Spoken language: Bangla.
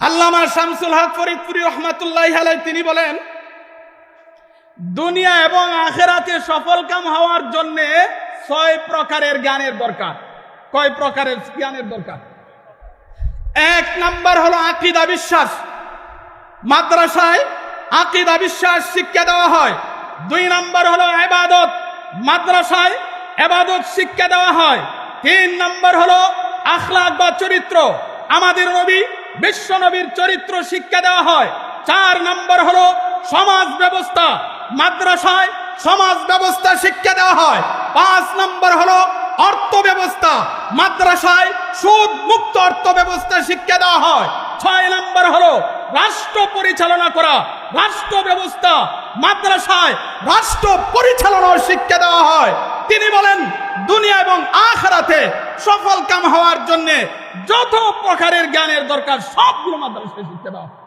আল্লামা শামসুল হক ফরিদপুরি রহমাতুল্লাহ আলাই তিনি বলেন, দুনিয়া এবং আখেরাতে সফল কাম হওয়ার জন্য ছয় প্রকারের জ্ঞানের দরকার। কয় প্রকারের জ্ঞানের দরকার? এক নাম্বার হলো আকিদা বিশ্বাস। মাদ্রাসায় আকিদা বিশ্বাস শিক্ষা দেওয়া হয়। দুই নাম্বার হলো এবাদত মাদ্রাসায় এবাদত শিক্ষা দেওয়া হয়। তিন নাম্বার হলো আখলাক বা চরিত্র। আমাদের নবী বিশ্ব নবীর চরিত্র শিক্ষা দেওয়া হয়। চার নম্বর হলো সমাজ ব্যবস্থা। মাদ্রাসায় সমাজ ব্যবস্থা শিক্ষা দেওয়া হয়। পাঁচ নম্বর হলো অর্থ ব্যবস্থা। মাদ্রাসায় সুদ মুক্ত অর্থ ব্যবস্থা শিক্ষা দেওয়া হয়। ছয় নম্বর হলো রাষ্ট্র পরিচালনা করা। রাষ্ট্র ব্যবস্থা। মাদ্রাসায় রাষ্ট্র পরিচালনার শিক্ষা দেওয়া হয়। তিনি বলেন, দুনিয়া এবং আখরাতে সফল কাম হওয়ার জন্য যত প্রকারের জ্ঞানের দরকার সবগুলো মাদ্রাসায় শিখতে দেওয়া।